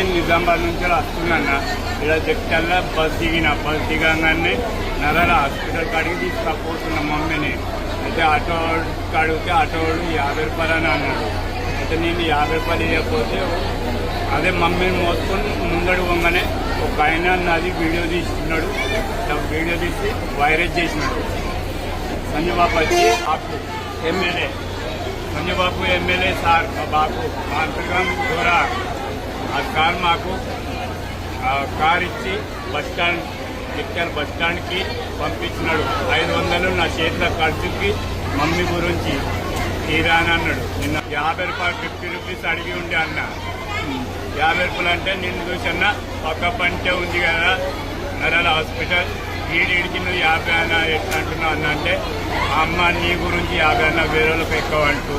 నేను నిజామాబాద్ నుంచి వస్తున్నా ఇలా చెప్తాల్లా బస్ దిగిన బస్ దిగంగానే నగర హాస్పిటల్ కాడికి తీసుకపోతున్నా మమ్మీని. అయితే ఆటో అడిగితే ఆటో వాడు యాభై రూపాయలు అని అన్నాడు. అయితే నేను యాభై రూపాయలు ఇవ్వకపోతే అదే మమ్మీని మోసుకొని ముందడు పోగానే ఒక ఆయన నాది వీడియో తీస్తున్నాడు. వీడియో తీసి వైరస్ చేసినాడు. సంజయబాబు వచ్చి ఎమ్మెల్యే. సంజయబాబు ఎమ్మెల్యే సార్ మా బాబు మా అంతర్గం దూరా ఆ కార్ మాకు. కార్ ఇచ్చి బస్ స్టాండ్ ఎక్కారు బస్ స్టాండ్కి పంపించినాడు. ఐదు వందలు నా చేతిలో ఖర్చుకి మమ్మీ గురించి తీరాని అన్నాడు. నిన్న యాభై రూపాయలు ఫిఫ్టీ రూపీస్ అడిగి ఉండే అన్న. యాభై రూపాయలు అంటే నిన్ను చూసన్న పక్క పంటే ఉంది కదా నరాల హాస్పిటల్ ఈడికి నువ్వు యాభై అన్న ఎట్లా అంటున్నావు అన్న అంటే అమ్మ నీ గురించి యాభై అన్న వేరే వాళ్ళకి ఎక్కువ అంటూ